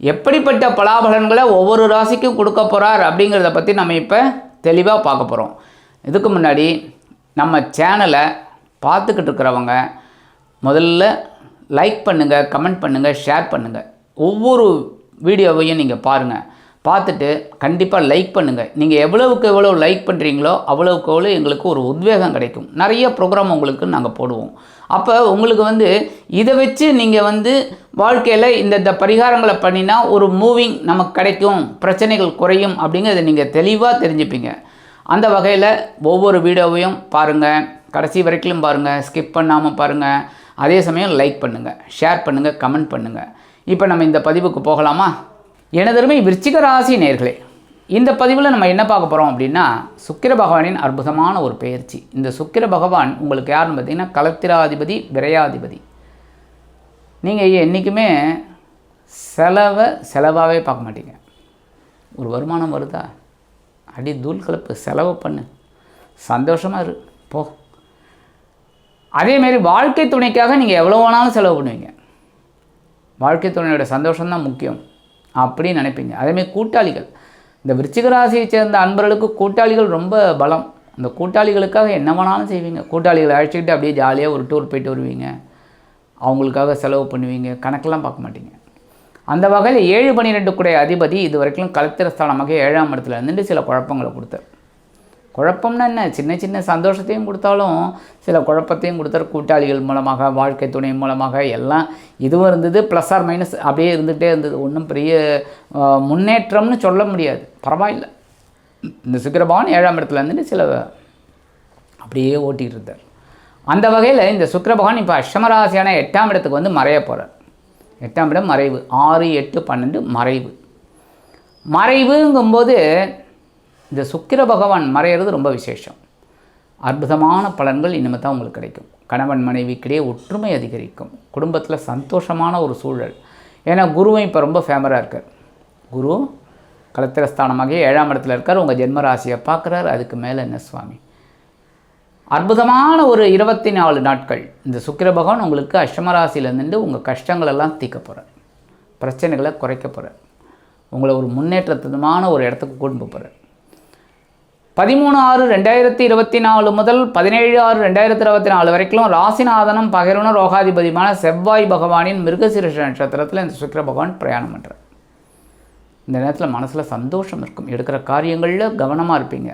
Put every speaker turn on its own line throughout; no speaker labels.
எப்படிப்பட்ட பலாபலன்களை ஒவ்வொரு ராசிக்கும் கொடுக்க போகிறார் அப்படிங்கிறத பற்றி நம்ம இப்போ தெளிவாக பார்க்க போகிறோம் இதுக்கு முன்னாடி நம்ம சேனலை பார்த்துக்கிட்டு இருக்கிறவங்க முதல்ல லைக் பண்ணுங்கள் கமெண்ட் பண்ணுங்கள் ஷேர் பண்ணுங்கள் ஒவ்வொரு வீடியோவையும் நீங்கள் பாருங்கள் பார்த்துட்டு கண்டிப்பாக லைக் பண்ணுங்கள் நீங்கள் எவ்வளவுக்கு எவ்வளோ லைக் பண்ணுறீங்களோ அவ்வளோவுக்கு எவ்வளோ எங்களுக்கு ஒரு உத்வேகம் கிடைக்கும். நிறைய ப்ரோக்ராம் உங்களுக்கு நாங்கள் போடுவோம். அப்போ உங்களுக்கு வந்து இதை வச்சு நீங்கள் வந்து வாழ்க்கையில் இந்த இந்த பரிகாரங்களை பண்ணினா ஒரு மூவிங் நமக்கு கிடைக்கும் பிரச்சனைகள் குறையும் அப்படிங்கிறத நீங்கள் தெளிவாக தெரிஞ்சுப்பீங்க. அந்த வகையில் ஒவ்வொரு வீடியோவையும் பாருங்கள் கடைசி வரைக்கும் பாருங்கள் ஸ்கிப் பண்ணாமல் பாருங்கள் அதே சமயம் லைக் பண்ணுங்கள் ஷேர் பண்ணுங்கள் கமெண்ட் பண்ணுங்கள் இப்போ நம்ம இந்த பதிவுக்கு போகலாமா? எனதருமை விருச்சிக ராசி நேர்களே இந்த பதிவில் நம்ம என்ன பார்க்க போகிறோம் அப்படின்னா சுக்கிர பகவானின் அற்புதமான ஒரு பெயர்ச்சி. இந்த சுக்கிர பகவான் உங்களுக்கு யாருன்னு பார்த்தீங்கன்னா கலத்திராதிபதி விரையாதிபதி. நீங்கள் என்றைக்குமே செலவை செலவாகவே பார்க்க மாட்டீங்க. ஒரு வருமானம் வருதா? அடி தூள் கலப்பு செலவு பண்ணு. சந்தோஷமாக இரு போ. அதேமாரி வாழ்க்கை துணைக்காக நீங்கள் எவ்வளோ வேணாலும் செலவு பண்ணுவீங்க. வாழ்க்கை துணையோட சந்தோஷம்தான் முக்கியம் அப்படின்னு நினைப்பீங்க. அதேமாரி கூட்டாளிகள். இந்த விருச்சிகராசியை சேர்ந்த அன்பர்களுக்கு கூட்டாளிகள் ரொம்ப பலம். அந்த கூட்டாளிகளுக்காக என்ன வேணாலும் செய்வீங்க. கூட்டாளிகளை அழைச்சிக்கிட்டு அப்படியே ஜாலியாக ஒரு டூர் போயிட்டு வருவீங்க. அவங்களுக்காக செலவு பண்ணுவீங்க. கணக்கெல்லாம் பார்க்க மாட்டீங்க. அந்த வகையில் ஏழு பன்னிரெண்டு கூடிய அதிபதி இது வரைக்கும் கலத்திரஸ்தானமாக ஏழாம் இடத்துல இருந்துட்டு சில குழப்பங்களை கொடுத்தார். குழப்பம்னா என்ன? சின்ன சின்ன சந்தோஷத்தையும் கொடுத்தாலும் சில குழப்பத்தையும் கொடுத்தார். கூட்டாளிகள் மூலமாக வாழ்க்கை துணை மூலமாக எல்லாம் இதுவும் இருந்தது. ப்ளஸ் ஆர் மைனஸ் அப்படியே இருந்துகிட்டே இருந்தது. ஒன்றும் பெரிய முன்னேற்றம்னு சொல்ல முடியாது. பரவாயில்ல. இந்த சுக்கிரபகவான் ஏழாம் இடத்துல இருந்துட்டு சில அப்படியே ஓட்டிகிட்டு இருந்தார். அந்த வகையில் இந்த சுக்கிரபகவான் இப்போ அஷ்டமராசியான எட்டாம் இடத்துக்கு வந்து மறைய போகிறார் எட்டாம் இடம் மறைவு. ஆறு எட்டு பன்னெண்டு மறைவு. மறைவுங்கும்போது இந்த சுக்கிர பகவான் மறையிறது ரொம்ப விசேஷம். அற்புதமான பலன்கள் இனிமேல் தான் உங்களுக்கு கிடைக்கும். கணவன் மனைவிக்கிடையே ஒற்றுமை அதிகரிக்கும். குடும்பத்தில் சந்தோஷமான ஒரு சூழல். ஏன்னா குருவும் இப்போ ரொம்ப ஃபேமராக இருக்கார். குரு கலத்திரஸ்தானமாக ஏழாம் இடத்துல இருக்கார். உங்கள் ஜென்மராசியை பார்க்குறாரு. அதுக்கு மேலே என்ன சுவாமி? அற்புதமான ஒரு இருபத்தி நாலு நாட்கள். இந்த சுக்கிர பகவான் உங்களுக்கு அஷ்டமராசியிலேருந்து உங்கள் கஷ்டங்களெல்லாம் தீக்க போகிறார் பிரச்சனைகளை குறைக்க போகிறார் உங்களை ஒரு முன்னேற்றத்தமான ஒரு இடத்துக்கு கொண்டு போகிறார் பதிமூணு ஆறு ரெண்டாயிரத்தி இருபத்தி நாலு முதல் பதினேழு ஆறு ரெண்டாயிரத்தி இருபத்தி நாலு வரைக்கும் ராசிநாதனம் பகிர்வன ரோகாதிபதியுமான செவ்வாய் பகவானின் மிருகசீரிஷ நட்சத்திரத்தில் இந்த சுக்கிர பகவான் பிரயாணம் பண்ணுறார் இந்த நேரத்தில் மனசில் சந்தோஷம் இருக்கும். எடுக்கிற காரியங்களில் கவனமாக இருப்பீங்க.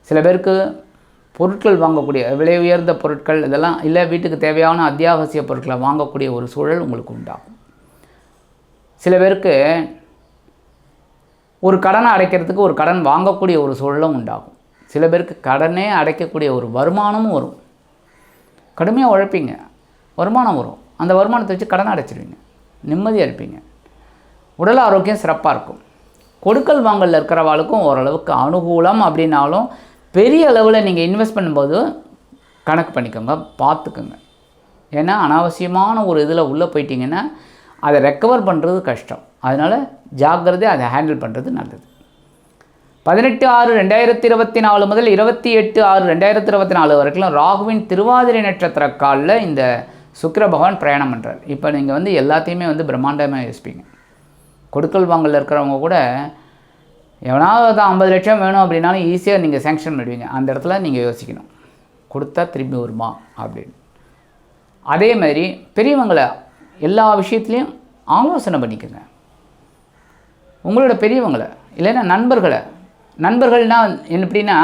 சில பேருக்கு பொருட்கள் வாங்கக்கூடிய விலை உயர்ந்த பொருட்கள் இதெல்லாம் இல்லை வீட்டுக்கு தேவையான அத்தியாவசிய பொருட்களை வாங்கக்கூடிய ஒரு சூழல் உங்களுக்கு உண்டாகும். சில பேருக்கு ஒரு கடனை அடைக்கிறதுக்கு ஒரு கடன் வாங்கக்கூடிய ஒரு சூழலும் உண்டாகும். சில பேருக்கு கடனே அடைக்கக்கூடிய ஒரு வருமானமும் வரும். கடுமையாக உழைப்பீங்க. வருமானம் வரும். அந்த வருமானத்தை வச்சு கடன் அடைச்சிடுவீங்க நிம்மதியாக இருப்பீங்க. உடல் ஆரோக்கியம் சிறப்பாக இருக்கும். கொடுக்கல் வாங்கலில் இருக்கிறவாளுக்கும் ஓரளவுக்கு அனுகூலம் அப்படின்னாலும் பெரிய அளவில் நீங்கள் இன்வெஸ்ட் பண்ணும்போது கணக்கு பண்ணிக்கோங்க பார்த்துக்கோங்க ஏன்னா அனாவசியமான ஒரு இதில் உள்ளே போயிட்டீங்கன்னா அதை ரெக்கவர் பண்ணுறது கஷ்டம். அதனால் ஜாக்கிரதையாக அதை ஹேண்டில் பண்ணுறது நல்லது. பதினெட்டு ஆறு ரெண்டாயிரத்தி இருபத்தி நாலு முதல் இருபத்தி எட்டு ஆறு ரெண்டாயிரத்தி இருபத்தி நாலு வரைக்கும் ராகுவின் திருவாதிரை நட்சத்திர காலில் இந்த சுக்கர பகவான் பிரயாணம் பண்ணுறார் இப்போ நீங்கள் வந்து எல்லாத்தையுமே வந்து பிரம்மாண்டமாக யோசிப்பீங்க. கொடுக்கல் வாங்கல இருக்கிறவங்க கூட எவனாவது தான் ஐம்பது லட்சம் வேணும் அப்படின்னாலும் ஈஸியாக நீங்கள் சேங்ஷன் பண்ணிடுவீங்க அந்த இடத்துல நீங்கள் யோசிக்கணும். கொடுத்தா திரும்பி வருமா அப்படின்னு. அதே மாதிரி பெரியவங்களை எல்லா விஷயத்துலையும் ஆலோசனை பண்ணிக்கோங்க. உங்களோட பெரியவங்களை இல்லைன்னா நண்பர்களை. நண்பர்கள்னால் என்ன எப்படின்னா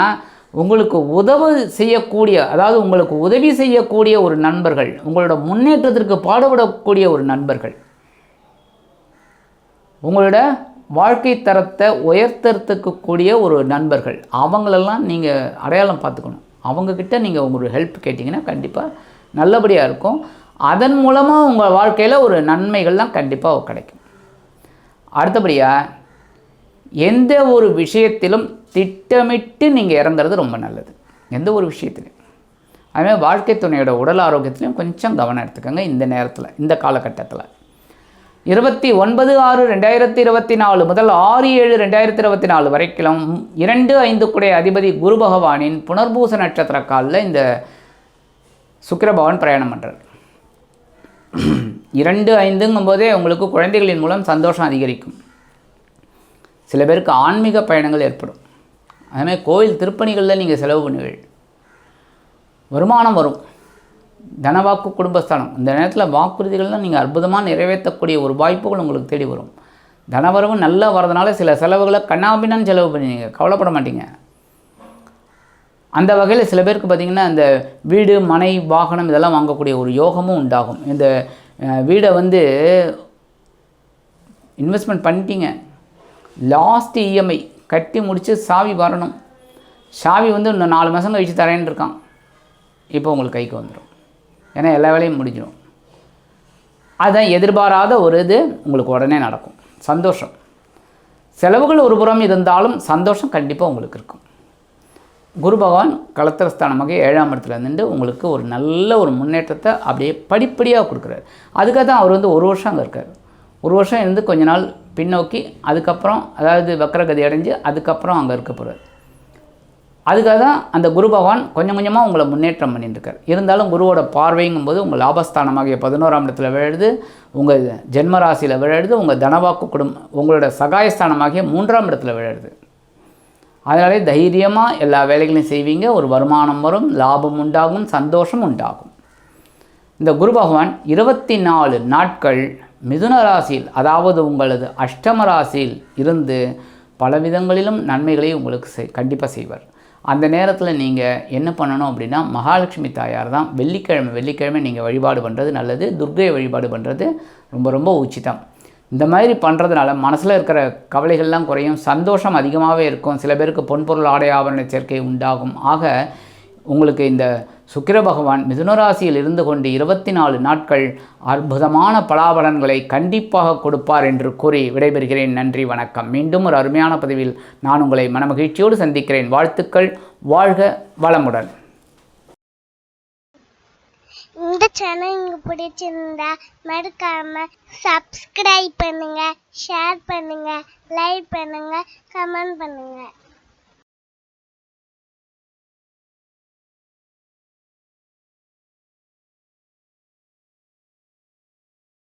உங்களுக்கு உதவு செய்யக்கூடிய அதாவது உங்களுக்கு உதவி செய்யக்கூடிய ஒரு நண்பர்கள் உங்களோட முன்னேற்றத்திற்கு பாடுபடக்கூடிய ஒரு நண்பர்கள். உங்களோட வாழ்க்கை தரத்தை உயர்த்தறதுக்கு கூடிய ஒரு நண்பர்கள். அவங்களெல்லாம் நீங்கள் அடையாளம் பார்த்துக்கணும். அவங்கக்கிட்ட நீங்கள் உங்களோட ஹெல்ப் கேட்டிங்கன்னா கண்டிப்பாக நல்லபடியாக இருக்கும். அதன் மூலமாக உங்கள் வாழ்க்கையில் ஒரு நன்மைகள்லாம் கண்டிப்பாக கிடைக்கும். அடுத்தபடியாக எந்த ஒரு விஷயத்திலும் திட்டமிட்டு நீங்கள் இறங்குறது ரொம்ப நல்லது. எந்த ஒரு விஷயத்திலையும் அதுமாதிரி வாழ்க்கை துணையோட உடல் ஆரோக்கியத்திலையும் கொஞ்சம் கவனம் எடுத்துக்கோங்க இந்த நேரத்தில் இந்த காலகட்டத்தில். இருபத்தி ஒன்பது ஆறு ரெண்டாயிரத்தி இருபத்தி நாலு முதல் ஆறு ஏழு ரெண்டாயிரத்தி இருபத்தி நாலு வரைக்கும் இரண்டு ஐந்துக்குடைய அதிபதி குரு பகவானின் புனர்பூச நட்சத்திர காலில் இந்த சுக்கிர பகவான் பிரயாணம் பண்ணுறார் இரண்டு ஐந்துங்கும் போதே உங்களுக்கு குழந்தைகளின் மூலம் சந்தோஷம் அதிகரிக்கும். சில பேருக்கு ஆன்மீக பயணங்கள் ஏற்படும். அதுமாதிரி கோவில் திருப்பணிகளில் நீங்கள் செலவு பண்ணுவீர்கள். வருமானம் வரும். தனவாக்கு குடும்பஸ்தானம். இந்த நேரத்தில் வாக்குறுதிகள்லாம் நீங்கள் அற்புதமாக நிறைவேற்றக்கூடிய ஒரு வாய்ப்புகள் உங்களுக்கு தேடி வரும். தனவரவு நல்லா வரதுனால சில செலவுகளை கண்ணாபின்னு செலவு பண்ணுவீங்க கவலைப்பட மாட்டீங்க. அந்த வகையில் சில பேருக்கு பார்த்திங்கன்னா இந்த வீடு மனை வாகனம் இதெல்லாம் வாங்கக்கூடிய ஒரு யோகமும் உண்டாகும். இந்த வீடை வந்து இன்வெஸ்ட்மெண்ட் பண்ணிட்டீங்க. லாஸ்ட் இஎம்ஐ கட்டி முடித்து சாவி வரணும். சாவி வந்து இன்னும் நாலு மாதம் கழித்து தரேன்னு இருக்கான் இப்போ உங்களுக்கு கைக்கு வந்துடும் ஏன்னா எல்லா வேலையும் முடிஞ்சிடும் அதான் எதிர்பாராத ஒரு இது உங்களுக்கு உடனே நடக்கும். சந்தோஷம். செலவுகள் ஒரு புறம் இருந்தாலும் சந்தோஷம் கண்டிப்பாக உங்களுக்கு இருக்கும். குரு பகவான் கலத்திரஸ்தானமாக ஏழாம் இடத்துல நின்று உங்களுக்கு ஒரு நல்ல ஒரு முன்னேற்றத்தை அப்படியே படிப்படியாக கொடுக்குறாரு. அதுக்காக தான் அவர் வந்து ஒரு வருஷம் அங்கே இருக்கார். ஒரு வருஷம் இருந்து கொஞ்ச நாள் பின்னோக்கி அதுக்கப்புறம் அதாவது வக்கரகதி அடைஞ்சு அதுக்கப்புறம் அங்கே இருக்க போகிறார் அதுக்காக தான் அந்த குரு பகவான் கொஞ்சம் கொஞ்சமாக உங்களை முன்னேற்றம் பண்ணிட்டு இருக்கார் இருந்தாலும் குருவோட பார்வைங்கும்போது உங்கள் லாபஸ்தானமாகிய பதினோராம் இடத்துல விழுது உங்கள் ஜென்ம ராசியில் விழுது உங்கள் தனவாக்கு குடும்பம் உங்களோட சகாயஸ்தானமாகிய மூன்றாம் இடத்துல விழுது அதனாலே தைரியமாக எல்லா வேலைகளையும் செய்வீங்க ஒரு வருமானம் வரும் லாபம் உண்டாகும் சந்தோஷம் உண்டாகும். இந்த குரு பகவான் இருபத்தி நாலு நாட்கள் மிதுன ராசியில் அதாவது உங்களது அஷ்டம ராசியில் இருந்து பல விதங்களிலும் நன்மைகளை உங்களுக்கு செய் கண்டிப்பாக செய்வார். அந்த நேரத்தில் நீங்கள் என்ன பண்ணணும் அப்படின்னா மகாலட்சுமி தாயார் தான் வெள்ளிக்கிழமை வெள்ளிக்கிழமை நீங்கள் வழிபாடு பண்ணுறது நல்லது துர்க்கை வழிபாடு பண்ணுறது ரொம்ப ரொம்ப உச்சிதம். இந்த மாதிரி பண்ணுறதுனால மனசில் இருக்கிற கவலைகள்லாம் குறையும் சந்தோஷம் அதிகமாகவே இருக்கும். சில பேருக்கு பொன்பொருள் ஆடை ஆபரண சேர்க்கை உண்டாகும். ஆக உங்களுக்கு இந்த சுக்கிர பகவான் மிதுனராசியில் இருந்து கொண்டு இருபத்தி நாலு நாட்கள் அற்புதமான பலாபலன்களை கண்டிப்பாக கொடுப்பார் என்று கூறி விடைபெறுகிறேன். நன்றி வணக்கம். மீண்டும் ஒரு அருமையான பதிவில் நான் உங்களை மனமகிழ்ச்சியோடு சந்திக்கிறேன். வாழ்த்துக்கள். வாழ்க வளமுடன்.
இந்த சேனல் உங்களுக்கு பிடிச்சிருந்தா மறக்காம சப்ஸ்கிரைப் பண்ணுங்க ஷேர் பண்ணுங்க லைக் பண்ணுங்க கமெண்ட் பண்ணுங்க.